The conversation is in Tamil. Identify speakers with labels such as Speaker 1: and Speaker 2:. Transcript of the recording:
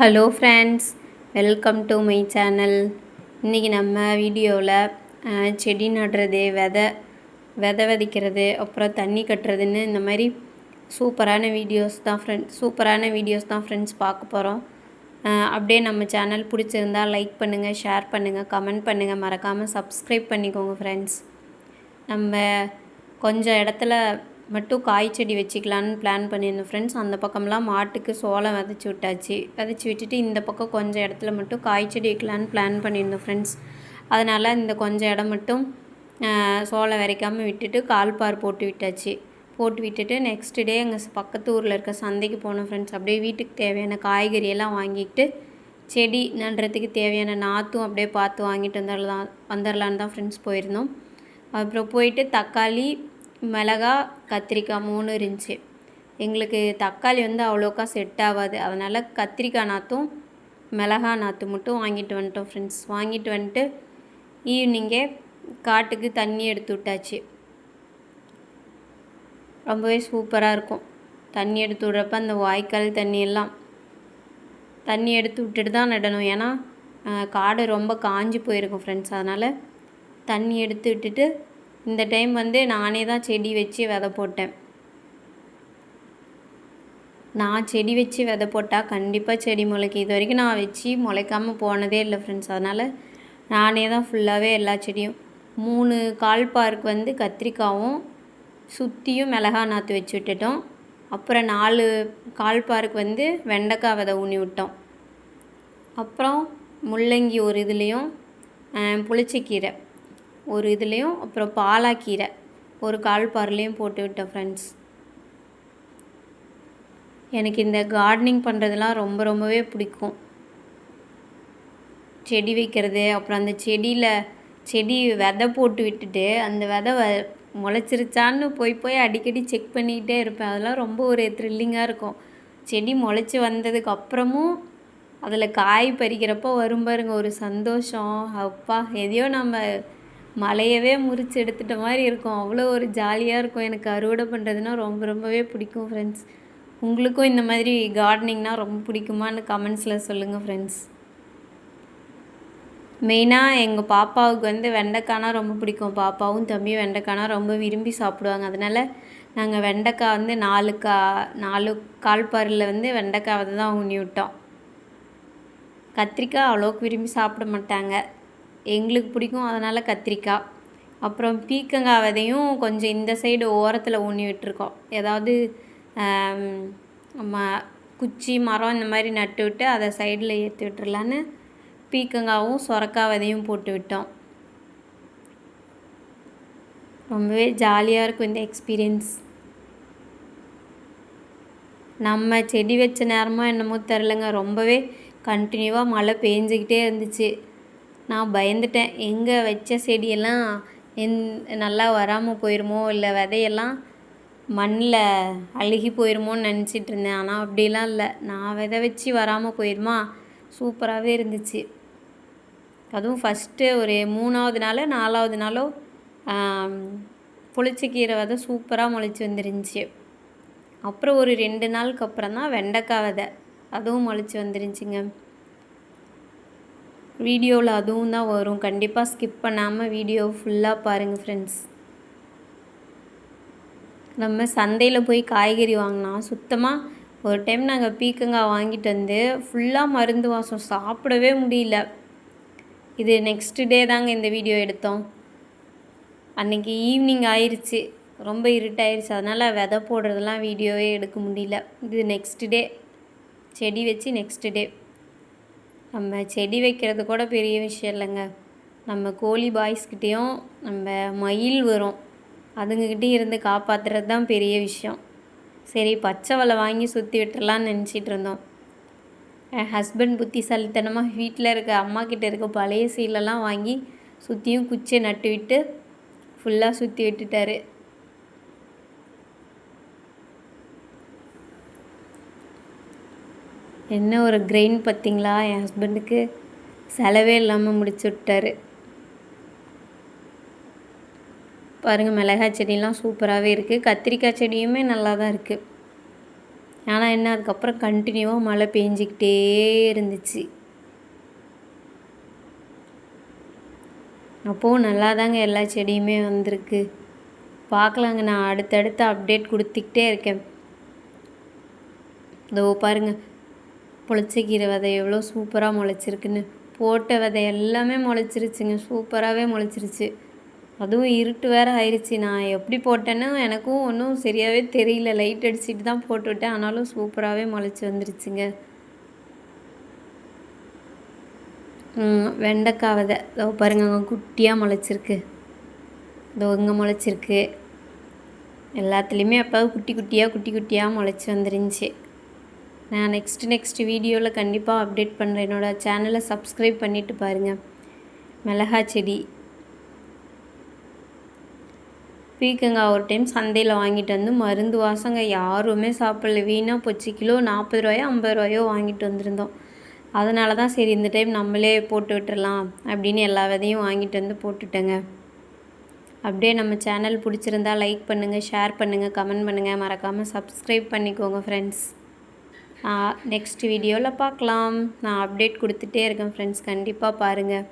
Speaker 1: Hello friends welcome to my channel இன்றைக்கி நம்ம வீடியோவில் செடி நடுறது விதை விதை விதைக்கிறது அப்புறம் தண்ணி கட்டுறதுன்னு இந்த மாதிரி சூப்பரான வீடியோஸ் தான் ஃப்ரெண்ட்ஸ் சூப்பரான வீடியோஸ் தான் ஃப்ரெண்ட்ஸ் பார்க்க போகிறோம் அப்படியே நம்ம சேனல் பிடிச்சிருந்தா லைக் பண்ணுங்கள் ஷேர் பண்ணுங்கள் கமெண்ட் பண்ணுங்கள் மறக்காமல் சப்ஸ்கிரைப் பண்ணிக்கோங்க ஃப்ரெண்ட்ஸ் நம்ம கொஞ்சம் இடத்துல மட்டும் காய் செடி வச்சுக்கலான்னு பிளான் பண்ணியிருந்தோம். ஃப்ரெண்ட்ஸ் அந்த பக்கம்லாம் மாட்டுக்கு சோளம் விதைச்சி விட்டாச்சு. விதைச்சி விட்டுட்டு இந்த பக்கம் கொஞ்சம் இடத்துல மட்டும் காய் செடி வைக்கலான்னு பிளான் பண்ணியிருந்தோம் ஃப்ரெண்ட்ஸ் அதனால் இந்த கொஞ்சம் இடம் மட்டும் சோளம் விதைக்காமல் விட்டுட்டு கால்பார் போட்டு விட்டாச்சு. போட்டு விட்டுட்டு நெக்ஸ்ட் டே எங்கள் பக்கத்து ஊரில் இருக்க சந்தைக்கு போனோம் ஃப்ரெண்ட்ஸ் அப்படியே வீட்டுக்கு தேவையான காய்கறியெல்லாம் வாங்கிட்டு செடி நடுறதுக்கு தேவையான நாற்றும் அப்படியே பார்த்து வாங்கிட்டு வந்துடலாம் வந்துடலான்னு தான் ஃப்ரெண்ட்ஸ் போயிருந்தோம். அப்புறம் போயிட்டு தக்காளி மிளகா கத்திரிக்காய் மூணு இருந்துச்சு. எங்களுக்கு தக்காளி வந்து அவ்வளோக்கா செட் ஆகாது. அதனால் கத்திரிக்காய் நாற்றும் மிளகா நாற்று மட்டும் வாங்கிட்டு வந்துட்டோம் ஃப்ரெண்ட்ஸ் வாங்கிட்டு வந்துட்டு ஈவினிங்கே காட்டுக்கு தண்ணி எடுத்து விட்டாச்சு. ரொம்பவே சூப்பராக இருக்கும். தண்ணி எடுத்து விட்றப்ப அந்த வாய்க்கால் தண்ணி எல்லாம் தண்ணி எடுத்து விட்டுட்டு தான் நடணும். ஏன்னா காடு ரொம்ப காஞ்சி போயிருக்கும் ஃப்ரெண்ட்ஸ் அதனால் தண்ணி எடுத்து விட்டுட்டு இந்த டைம் வந்து நானே தான் செடி வச்சு விதை போட்டேன். நான் செடி வச்சு விதை போட்டால் கண்டிப்பாக செடி முளைக்கும். இது வரைக்கும் நான் வச்சு முளைக்காமல் போனதே இல்லை ஃப்ரெண்ட்ஸ் அதனால் நானே தான் ஃபுல்லாகவே எல்லா செடியும். மூணு கால் பார்க் வந்து கத்திரிக்காவும் சுற்றியும் மிளகா நாற்று வச்சு விட்டுட்டோம். அப்புறம் நாலு கால் பார்க் வந்து வெண்டைக்காய் விதை ஊனி விட்டோம். அப்புறம் முள்ளங்கி ஒரு இதுலேயும் புளிச்சக்கீரை. ஒரு இதுலேயும் அப்புறம் பாலாக்கீரை. ஒரு கால் பார்லேயும் போட்டு விட்டேன் ஃப்ரெண்ட்ஸ் எனக்கு இந்த கார்டனிங் பண்ணுறதுலாம் ரொம்ப ரொம்பவே பிடிக்கும். செடி வைக்கிறது அப்புறம் அந்த செடியில் செடி விதை போட்டு விட்டுட்டு அந்த விதை வ முளைச்சிருச்சான்னு போய் போய் அடிக்கடி செக் பண்ணிக்கிட்டே இருப்பேன். அதெல்லாம் ரொம்ப ஒரு த்ரில்லிங்காக இருக்கும். செடி முளைச்சி வந்ததுக்கு அப்புறமும் அதில் காய் பறிக்கிறப்போ வரும் பாருங்க ஒரு சந்தோஷம். அப்பா எதையோ நம்ம மலையவே முறித்து எடுத்துட்ட மாதிரி இருக்கும். அவ்வளோ ஒரு ஜாலியாக இருக்கும். எனக்கு அறுவடை பண்ணுறதுனா ரொம்ப ரொம்பவே பிடிக்கும் ஃப்ரெண்ட்ஸ் உங்களுக்கும் இந்த மாதிரி கார்டனிங்னால் ரொம்ப பிடிக்குமான்னு கமெண்ட்ஸில் சொல்லுங்கள் ஃப்ரெண்ட்ஸ் மெயினாக எங்கள் பாப்பாவுக்கு வந்து வெண்டைக்காய்னா ரொம்ப பிடிக்கும். பாப்பாவும் தம்பியும் வெண்டைக்காய்னா ரொம்ப விரும்பி சாப்பிடுவாங்க. அதனால் நாங்கள் வெண்டைக்காய் வந்து நாலு கா நாலு கால்பாரில் வந்து வெண்டைக்காய் தான் ஊனி விட்டோம். கத்திரிக்காய் அவ்வளோக்கு விரும்பி சாப்பிட மாட்டாங்க. எங்களுக்கு பிடிக்கும். அதனால் கத்திரிக்காய். அப்புறம் பீக்கங்காய் விதையும் கொஞ்சம் இந்த சைடு ஓரத்தில் ஊனி விட்டுருக்கோம். ஏதாவது ம குச்சி மரம் இந்த மாதிரி நட்டு விட்டு அதை சைடில் ஏற்றி விட்டுறலான்னு பீக்கங்காவும் சொரக்காய் விதையும் போட்டு விட்டோம். ரொம்பவே ஜாலியாக இருக்கும் இந்த எக்ஸ்பீரியன்ஸ் நம்ம செடி வச்ச நேரமாக என்னமோ தெரிலங்க ரொம்பவே கண்டினியூவாக மழை பெஞ்சிக்கிட்டே இருந்துச்சு. நான் பயந்துட்டேன். எங்கே வச்ச செடியெல்லாம் எந் நல்லா வராமல் போயிடுமோ இல்லை விதையெல்லாம் மண்ணில் அழுகி போயிடுமோன்னு நினச்சிட்டு இருந்தேன். ஆனால் அப்படிலாம் இல்லை. நான் விதை வச்சு வராமல் போயிடுமா சூப்பராகவே இருந்துச்சு. அதுவும் ஃபஸ்ட்டு ஒரு மூணாவது நாள் நாலாவது நாளோ புளிச்சக்கீரை விதை சூப்பராக முளைச்சி வந்துருந்துச்சு. அப்புறம் ஒரு ரெண்டு நாளுக்கு அப்புறம் தான் வெண்டைக்காய் விதை அதுவும் முளைச்சி வந்துருந்துச்சிங்க. வீடியோவில் அதுவும் தான் வரும். கண்டிப்பாக ஸ்கிப் பண்ணாமல் வீடியோ ஃபுல்லாக பாருங்கள் ஃப்ரெண்ட்ஸ் நம்ம சந்தையில் போய் காய்கறி வாங்கினா சுத்தமாக ஒரு டைம் நாங்கள் பீக்கங்காய் வாங்கிட்டு வந்து ஃபுல்லாக மருந்து வாசம் சாப்பிடவே முடியல. இது நெக்ஸ்ட் டே தாங்க இந்த வீடியோ எடுத்தோம். அன்றைக்கி ஈவினிங் ஆயிடுச்சு ரொம்ப இருட்டாயிருச்சு. அதனால் விதை போடுறதெல்லாம் வீடியோவே எடுக்க முடியல. இது நெக்ஸ்ட் டே செடி வச்சு நெக்ஸ்ட் டே நம்ம செடி வைக்கிறது கூட பெரிய விஷயம் இல்லைங்க. நம்ம கோழி பாய்ஸ்கிட்டேயும் நம்ம மயில் வரும். அதுங்கக்கிட்டேயும் இருந்து காப்பாற்றுறது தான் பெரிய விஷயம். சரி பச்சை வலை வாங்கி சுற்றி விட்டுறலான்னு நினச்சிட்டு இருந்தோம். என் ஹஸ்பண்ட் புத்திசாலித்தனமாக வீட்டில் இருக்க அம்மா கிட்டே இருக்க பழைய சீலெல்லாம் வாங்கி சுற்றியும் குச்சியை நட்டு விட்டு ஃபுல்லாக சுற்றி விட்டுட்டாரு. என்ன ஒரு கிரெயின் பார்த்திங்களா? என் ஹஸ்பண்டுக்கு செலவே இல்லாமல் முடிச்சு விட்டார். பாருங்கள் மிளகாய் செடியெலாம் சூப்பராகவே இருக்குது கத்திரிக்காய் செடியுமே நல்லா தான் இருக்குது ஆனால் என்ன அதுக்கப்புறம் கண்டினியூவாக மழை பெஞ்சிக்கிட்டே இருந்துச்சு. அப்போது நல்லா தாங்க எல்லா செடியுமே வந்திருக்கு. பார்க்கலாங்க நான் அடுத்தடுத்து அப்டேட் கொடுத்துக்கிட்டே இருக்கேன். இதோ பாருங்கள் புளிச்சக்கீரை விதை எவ்வளோ சூப்பராக முளைச்சிருக்குன்னு. போட்ட விதை எல்லாமே முளைச்சிருச்சுங்க. சூப்பராகவே முளைச்சிருச்சு. அதுவும் இருட்டு வேறு ஆயிடுச்சு நான் எப்படி போட்டேன்னு எனக்கும் ஒன்றும் சரியாகவே தெரியல. லைட் அடிச்சுட்டு தான் போட்டுவிட்டேன் ஆனாலும் சூப்பராகவே முளைச்சி வந்துருச்சுங்க. வெண்டைக்காய் விதை. இதோ பாருங்க அங்கே குட்டியாக முளைச்சிருக்கு. இதோ இங்கே முளைச்சிருக்கு. எல்லாத்துலேயுமே அப்போ குட்டி குட்டியாக குட்டி குட்டியாக முளைச்சி வந்துருந்துச்சு. நான் நெக்ஸ்ட் நெக்ஸ்ட் வீடியோவில் கண்டிப்பாக அப்டேட் பண்ணுறேன் என்னோடய சேனலை சப்ஸ்கிரைப் பண்ணிவிட்டு பாருங்கள் மிளகா செடி. பீக்கங்காய் ஒரு டைம் சந்தையில் வாங்கிட்டு வந்து மருந்து வாசங்க யாருமே சாப்பிடல. வீணாக போச்சு. கிலோ நாற்பது ரூபாயோ ஐம்பது ரூபாயோ வாங்கிட்டு வந்திருந்தோம். அதனால தான் சரி இந்த டைம் நம்மளே போட்டு விட்டுடலாம் அப்படின்னு எல்லா விதையும் வாங்கிட்டு வந்து போட்டுட்டேங்க. அப்படியே நம்ம சேனல் பிடிச்சிருந்தா லைக் பண்ணுங்கள் ஷேர் பண்ணுங்கள் கமெண்ட் பண்ணுங்கள் மறக்காமல் சப்ஸ்கிரைப் பண்ணிக்கோங்க ஃப்ரெண்ட்ஸ் நெக்ஸ்ட் வீடியோவில் பார்க்கலாம். நான் அப்டேட் கொடுத்துட்டே இருக்கேன் ஃப்ரெண்ட்ஸ் கண்டிப்பாக பாருங்கள்